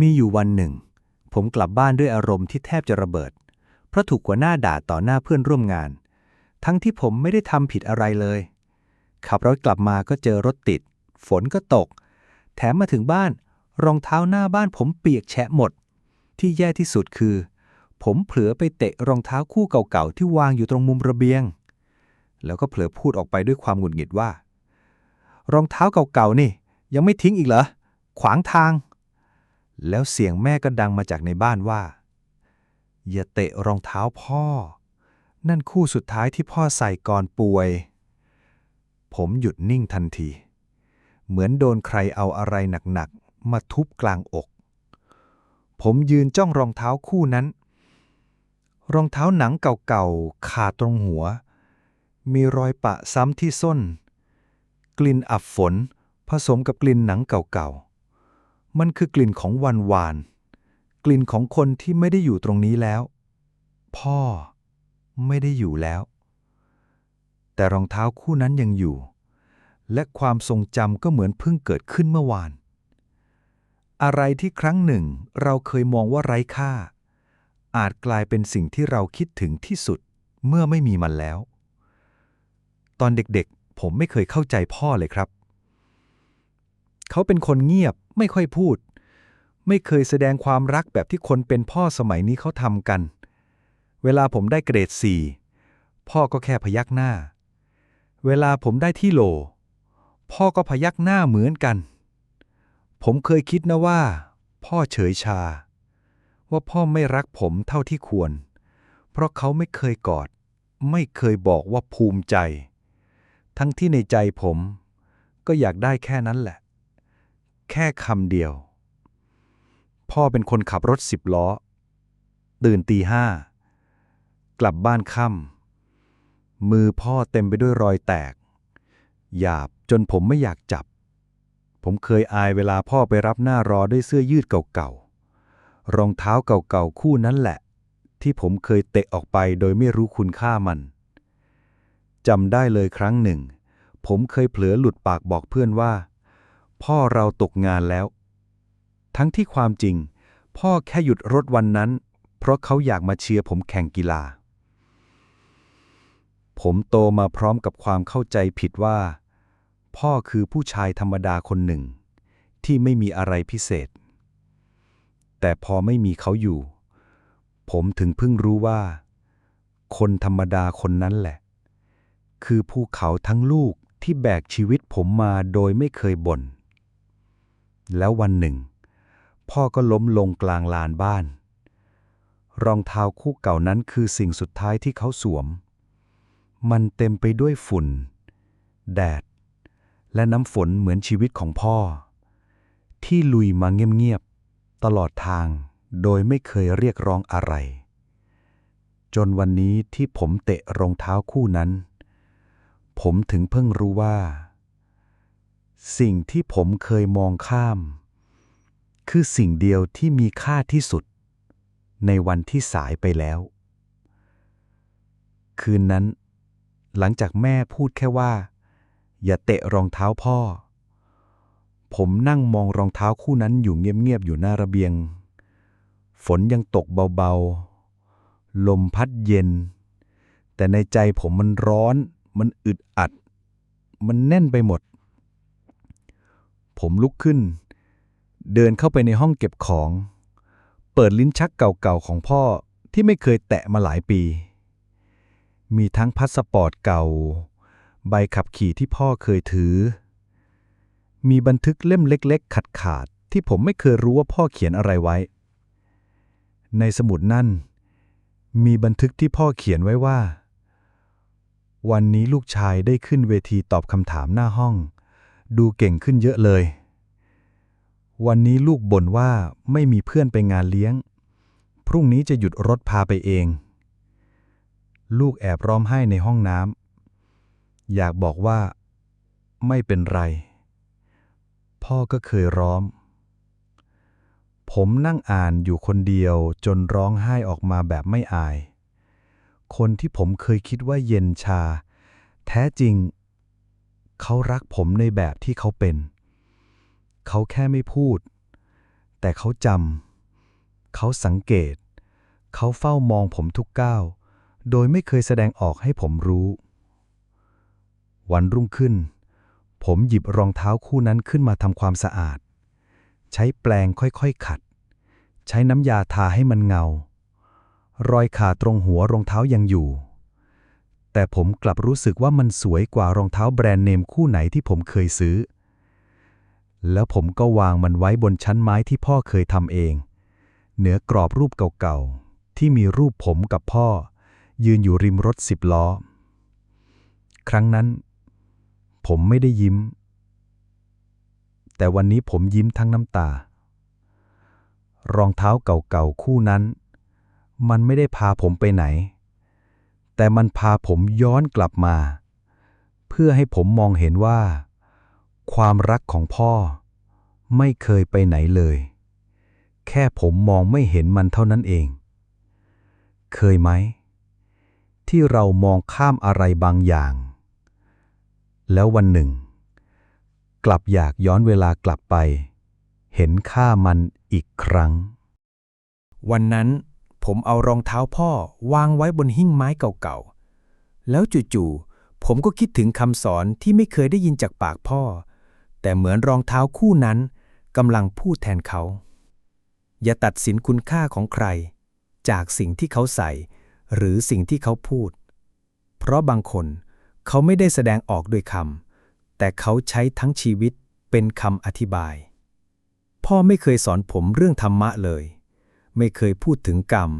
มีอยู่วันหนึ่ง ผมกลับบ้านด้วยอารมณ์ที่แทบจะระเบิด เพราะถูกหัวหน้าด่าต่อหน้าเพื่อนร่วมงาน ทั้งที่ผมไม่ได้ทำผิดอะไรเลย ขับรถกลับมาก็เจอรถติด ฝนก็ตก แถมมาถึงบ้าน รองเท้าหน้าบ้านผมเปียกแฉะหมด ที่แย่ที่สุดคือ ผมเผลอไปเตะรองเท้าคู่เก่าๆที่วางอยู่ตรงมุมระเบียง แล้วก็เผลอพูดออกไปด้วยความหงุดหงิดว่า รองเท้าเก่าๆนี่ ยังไม่ทิ้งอีกเหรอขวางทาง แล้วเสียงแม่ก็ดังมาจากในบ้านว่า อย่าเตะรองเท้าพ่อ นั่นคู่สุดท้ายที่พ่อใส่ก่อนป่วย ผมหยุดนิ่งทันที เหมือนโดนใครเอาอะไรหนักๆ มาทุบกลางอก ผมยืนจ้องรองเท้าคู่นั้น รองเท้าหนังเก่าๆ ขาดตรงหัว มีรอยปะซ้ำที่ส้น กลิ่นอับฝนผสมกับกลิ่นหนังเก่าๆ มันคือกลิ่นของวันวาน กลิ่นของคนที่ไม่ได้อยู่ตรงนี้แล้ว พ่อไม่ได้อยู่แล้ว แต่รองเท้าคู่นั้นยังอยู่ และความทรงจำก็เหมือนเพิ่งเกิดขึ้นเมื่อวาน อะไรที่ครั้งหนึ่งเราเคยมองว่าไร้ค่า อาจกลายเป็นสิ่งที่เราคิดถึงที่สุดเมื่อไม่มีมันแล้ว ตอนเด็กๆ ผมไม่เคยเข้าใจพ่อเลยครับ เขาเป็นคนเงียบ ไม่ค่อยพูด ไม่เคยแสดงความรักแบบที่คนเป็นพ่อสมัยนี้เขาทำกัน เวลาผมได้เกรดสี่พ่อก็แค่พยักหน้า เวลาผมได้ที่โหล พ่อก็พยักหน้าเหมือนกัน ผมเคยคิดนะว่า พ่อเฉยชา ว่าพ่อไม่รักผมเท่าที่ควร เพราะเขาไม่เคยกอด ไม่เคยบอกว่าภูมิใจ ทั้งที่ในใจผม ก็อยากได้แค่นั้นแหละ แค่คำเดียว พ่อเป็นคนขับรถสิบล้อ ตื่นตีห้ากลับบ้านค่ำมือพ่อเต็มไปด้วยรอยแตก หยาบจนผมไม่อยากจับ ผมเคยอายเวลาพ่อไปรับหน้ารอด้วยเสื้อยืดเก่าๆรองเท้าเก่าๆคู่นั้นแหละ ที่ผมเคยเตะออกไปโดยไม่รู้คุณค่ามันจำได้เลยครั้งหนึ่ง ผมเคยเผลอหลุดปากบอกเพื่อนว่า พ่อเราตกงานแล้ว ทั้งที่ความจริง พ่อแค่หยุดรถวันนั้น เพราะเขาอยากมาเชียร์ผมแข่งกีฬา ผมโตมาพร้อมกับความเข้าใจผิดว่า พ่อคือผู้ชายธรรมดาคนหนึ่ง ที่ไม่มีอะไรพิเศษ แต่พอไม่มีเขาอยู่ ผมถึงเพิ่งรู้ว่า คนธรรมดาคนนั้นแหละ คือภูเขาทั้งลูกที่แบกชีวิตผมมาโดยไม่เคยบ่น แล้ววันหนึ่ง พ่อก็ล้มลงกลางลานบ้าน รองเท้าคู่เก่านั้นคือสิ่งสุดท้ายที่เขาสวม มันเต็มไปด้วยฝุ่น แดด และน้ำฝนเหมือนชีวิตของพ่อ ที่ลุยมาเงียบๆตลอดทางโดยไม่เคยเรียกร้องอะไร จนวันนี้ที่ผมเตะรองเท้าคู่นั้น ผมถึงเพิ่งรู้ว่า สิ่งที่ผมเคยมองข้าม คือสิ่งเดียวที่มีค่าที่สุด ในวันที่สายไปแล้ว คืนนั้น หลังจากแม่พูดแค่ว่า อย่าเตะรองเท้าพ่อ ผมนั่งมองรองเท้าคู่นั้นอยู่เงียบๆอยู่หน้าระเบียง ฝนยังตกเบาๆ ลมพัดเย็น แต่ในใจผมมันร้อน มันอึดอัด มันแน่นไปหมด ผมลุกขึ้น เดินเข้าไปในห้องเก็บของ เปิดลิ้นชักเก่าๆของพ่อที่ไม่เคยแตะมาหลายปี มีทั้งพาสปอร์ตเก่า ใบขับขี่ที่พ่อเคยถือ มีบันทึกเล่มเล็ก ๆ ขาดๆที่ผมไม่เคยรู้ว่าพ่อเขียนอะไรไว้ ในสมุดนั่น มีบันทึกที่พ่อเขียนไว้ว่า วันนี้ลูกชายได้ขึ้นเวทีตอบคำถามหน้าห้อง ดูเก่งขึ้นเยอะเลย วันนี้ลูกบ่นว่าไม่มีเพื่อนไปงานเลี้ยง พรุ่งนี้จะหยุดรถพาไปเอง ลูกแอบร้องไห้ในห้องน้ำอยากบอกว่า ไม่เป็นไร พ่อก็เคยร้องผมนั่งอ่านอยู่คนเดียวจนร้องไห้ออกมาแบบไม่อาย คนที่ผมเคยคิดว่าเย็นชา แท้จริง เขารักผมในแบบที่เขาเป็น เขาแค่ไม่พูด แต่เขาจำ เขาสังเกต เขาเฝ้ามองผมทุกก้าว โดยไม่เคยแสดงออกให้ผมรู้ วันรุ่งขึ้น ผมหยิบรองเท้าคู่นั้นขึ้นมาทำความสะอาด ใช้แปรงค่อยๆ ขัด ใช้น้ำยาทาให้มันเงา รอยขาตรงหัวรองเท้ายังอยู่ แต่ผมกลับรู้สึกว่ามันสวยกว่ารองเท้าแบรนด์เนมคู่ไหนที่ผมเคยซื้อ แล้วผมก็วางมันไว้บนชั้นไม้ที่พ่อเคยทำเอง เหนือกรอบรูปเก่าๆ ที่มีรูปผมกับพ่อ ยืนอยู่ริมรถสิบล้อ ครั้งนั้น ผมไม่ได้ยิ้ม แต่วันนี้ผมยิ้มทั้งน้ำตา รองเท้าเก่าๆ คู่นั้น มันไม่ได้พาผมไปไหน แต่มันพาผมย้อนกลับมา เพื่อให้ผมมองเห็นว่า ความรักของพ่อไม่เคยไปไหนเลย แค่ผมมองไม่เห็นมันเท่านั้นเอง เคยไหม ที่เรามองข้ามอะไรบางอย่าง แล้ววันหนึ่ง กลับอยากย้อนเวลากลับไป เห็นค่ามันอีกครั้ง วันนั้น ผมเอารองเท้าพ่อวางไว้บนหิ้งไม้เก่าๆ แล้วจู่ๆ ผมก็คิดถึงคำสอนที่ไม่เคยได้ยินจากปากพ่อ แต่เหมือนรองเท้าคู่นั้นกำลังพูดแทนเขา อย่าตัดสินคุณค่าของใคร จากสิ่งที่เขาใส่ หรือสิ่งที่เขาพูด เพราะบางคนเขาไม่ได้แสดงออกด้วยคำ แต่เขาใช้ทั้งชีวิตเป็นคำอธิบาย พ่อไม่เคยสอนผมเรื่องธรรมะเลย ไม่เคยพูดถึงกรรม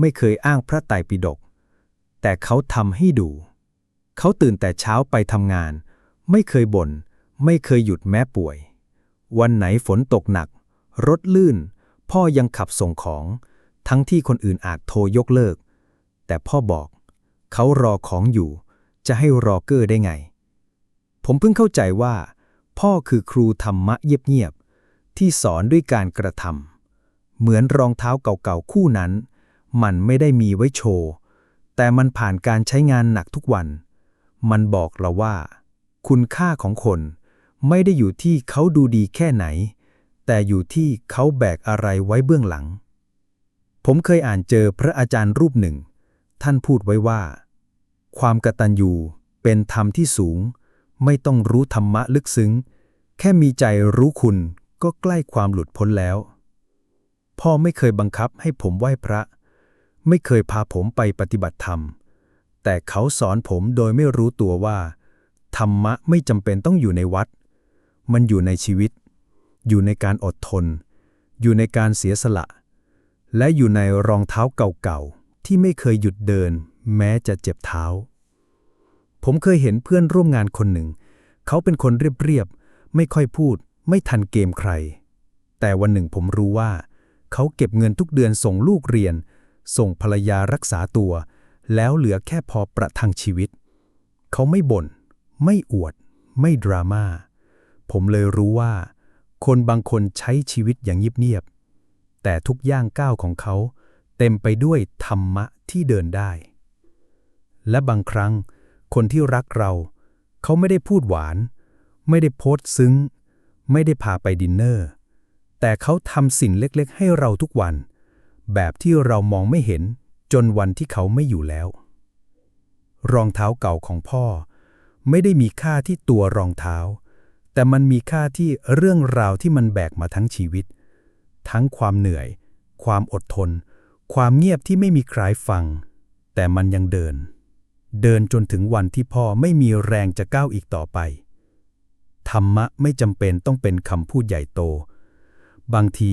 ไม่เคยอ้างพระไตรปิฎกแต่เขาทำให้ดู เขาตื่นแต่เช้าไปทำงาน ไม่เคยบน่น ไม่เคยหยุดแม้ป่วย วันไหนฝนตกหนัก รถลื่น พ่อยังขับส่งของ ทั้งที่คนอื่นอาจโทรยกเลิก แต่พ่อบอก เขารอของอยู่ จะให้รอเกอร์ได้ไง ผมเพิ่งเข้าใจว่า พ่อคือครูธรรมะเงียบๆที่สอนด้วยการกระทำ เหมือนรองเท้าเก่าๆคู่นั้น มันไม่ได้มีไว้โชว์ แต่มันผ่านการใช้งานหนักทุกวัน มันบอกเราว่า คุณค่าของคนไม่ได้อยู่ที่เขาดูดีแค่ไหน แต่อยู่ที่เขาแบกอะไรไว้เบื้องหลัง ผมเคยอ่านเจอพระอาจารย์รูปหนึ่ง ท่านพูดไว้ว่า ความกตัญญูเป็นธรรมที่สูง ไม่ต้องรู้ธรรมะลึกซึ้ง แค่มีใจรู้คุณก็ใกล้ความหลุดพ้นแล้ว พ่อไม่เคยบังคับให้ผมไหว้พระ ไม่เคยพาผมไปปฏิบัติธรรม แต่เขาสอนผมโดยไม่รู้ตัวว่า ธรรมะไม่จำเป็นต้องอยู่ในวัด มันอยู่ในชีวิต อยู่ในการอดทน อยู่ในการเสียสละ และอยู่ในรองเท้าเก่าๆ ที่ไม่เคยหยุดเดิน แม้จะเจ็บเท้า ผมเคยเห็นเพื่อนร่วมงานคนหนึ่ง เขาเป็นคนเรียบๆ ไม่ค่อยพูด ไม่ทันเกมใคร แต่วันหนึ่งผมรู้ว่า เขาเก็บเงินทุกเดือนส่งลูกเรียน ส่งภรรยารักษาตัว แล้วเหลือแค่พอประทังชีวิต เขาไม่บ่น ไม่อวด ไม่ดราม่า ผมเลยรู้ว่า คนบางคนใช้ชีวิตอย่างเงียบๆ แต่ทุกย่างก้าวของเขา เต็มไปด้วยธรรมะที่เดินได้ และบางครั้ง คนที่รักเรา เขาไม่ได้พูดหวาน ไม่ได้โพสต์ซึ้ง ไม่ได้พาไปดินเนอร์ แต่เขาทำสิ่งเล็กๆ ให้เราทุกวัน แบบที่เรามองไม่เห็นจนวันที่เขาไม่อยู่แล้ว รองเท้าเก่าของพ่อ ไม่ได้มีค่าที่ตัวรองเท้า แต่มันมีค่าที่เรื่องราวที่มันแบกมาทั้งชีวิต ทั้งความเหนื่อย ความอดทน ความเงียบที่ไม่มีใครฟัง แต่มันยังเดิน เดินจนถึงวันที่พ่อไม่มีแรงจะก้าวอีกต่อไป ธรรมะไม่จำเป็นต้องเป็นคำพูดใหญ่โต บางที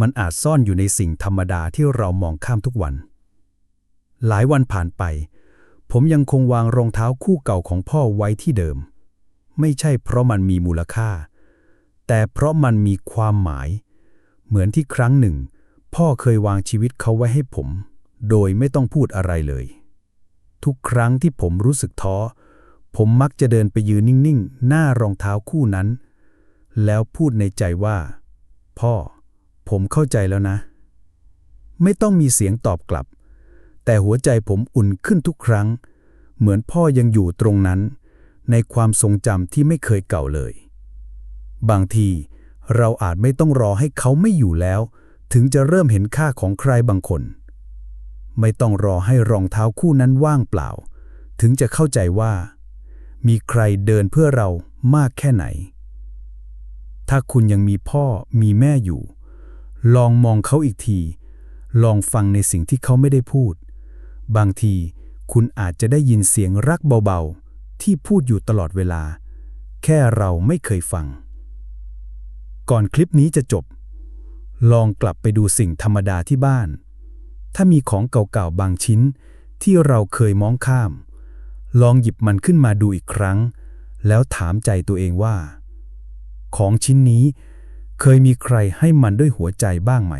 มันอาจซ่อนอยู่ในสิ่งธรรมดาที่เรามองข้ามทุกวัน หลายวันผ่านไป ผมยังคงวางรองเท้าคู่เก่าของพ่อไว้ที่เดิม ไม่ใช่เพราะมันมีมูลค่า แต่เพราะมันมีความหมาย เหมือนที่ครั้งหนึ่ง พ่อเคยวางชีวิตเขาไว้ให้ผม โดยไม่ต้องพูดอะไรเลย ทุกครั้งที่ผมรู้สึกท้อ ผมมักจะเดินไปยืนนิ่งๆ หน้ารองเท้าคู่นั้น แล้วพูดในใจว่า พ่อ ผมเข้าใจแล้วนะ ไม่ต้องมีเสียงตอบกลับ แต่หัวใจผมอุ่นขึ้นทุกครั้ง เหมือนพ่อยังอยู่ตรงนั้น ในความทรงจำที่ไม่เคยเก่าเลย บางทีเราอาจไม่ต้องรอให้เขาไม่อยู่แล้ว ถึงจะเริ่มเห็นค่าของใครบางคน ไม่ต้องรอให้รองเท้าคู่นั้นว่างเปล่า ถึงจะเข้าใจว่า มีใครเดินเพื่อเรามากแค่ไหน ถ้าคุณยังมีพ่อมีแม่อยู่ ลองมองเขาอีกที ลองฟังในสิ่งที่เขาไม่ได้พูด บางทีคุณอาจจะได้ยินเสียงรักเบาๆ ที่พูดอยู่ตลอดเวลา แค่เราไม่เคยฟัง ก่อนคลิปนี้จะจบ ลองกลับไปดูสิ่งธรรมดาที่บ้าน ถ้ามีของเก่าๆบางชิ้นที่เราเคยมองข้าม ลองหยิบมันขึ้นมาดูอีกครั้ง แล้วถามใจตัวเองว่า ของชิ้นนี้ เคยมีใครให้มันด้วยหัวใจบ้างไหม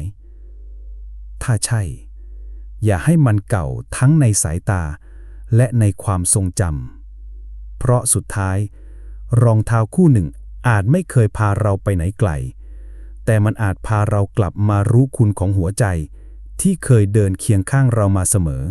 ถ้าใช่ อย่าให้มันเก่าทั้งในสายตา และในความทรงจำเพราะสุดท้าย รองเท้าคู่หนึ่งอาจไม่เคยพาเราไปไหนไกล แต่มันอาจพาเรากลับมารู้คุณของหัวใจ ที่เคยเดินเคียงข้างเรามาเสมอ